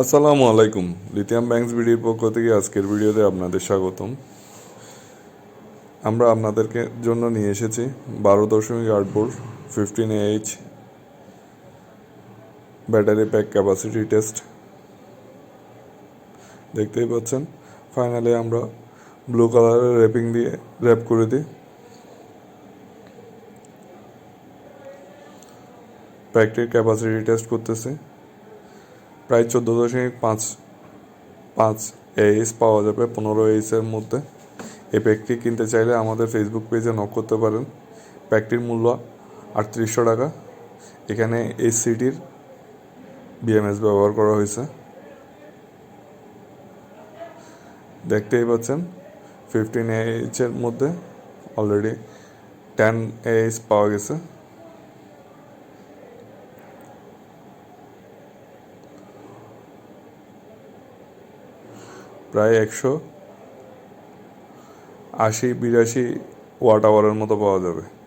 আসসালামু আলাইকুম। Lithium banks ভিডিওর পক্ষ থেকে আজকের ভিডিওতে আপনাদের স্বাগতম। আমরা আপনাদেরকে জন্য নিয়ে এসেছি বারো দশমিক আট board fifteen H battery pack capacity test দেখতেই পাচ্ছেন ফাইনালি আমরা ব্লু কালারের র্যাপিং দিয়ে র্যাপ করে দিই। প্যাকটির ক্যাপাসিটি টেস্ট করতেছি। প্রায় চোদ্দ দশমিক পাঁচ পাঁচ এইচ পাওয়া যাবে পনেরো এইচের মধ্যে। এই প্যাকটি কিনতে চাইলে আমাদের ফেসবুক পেজে নক করতে পারেন। প্যাকটির মূল্য আটত্রিশশো টাকা। এখানে এই সিটির বিএমএস ব্যবহার করা হয়েছে। দেখতেই পাচ্ছেন ফিফটিন এইচের মধ্যে অলরেডি টেন এইচ পাওয়া গেছে। প্রায় একশো আশি বিরাশি ওয়াট আওয়ারের মতো পাওয়া যাবে।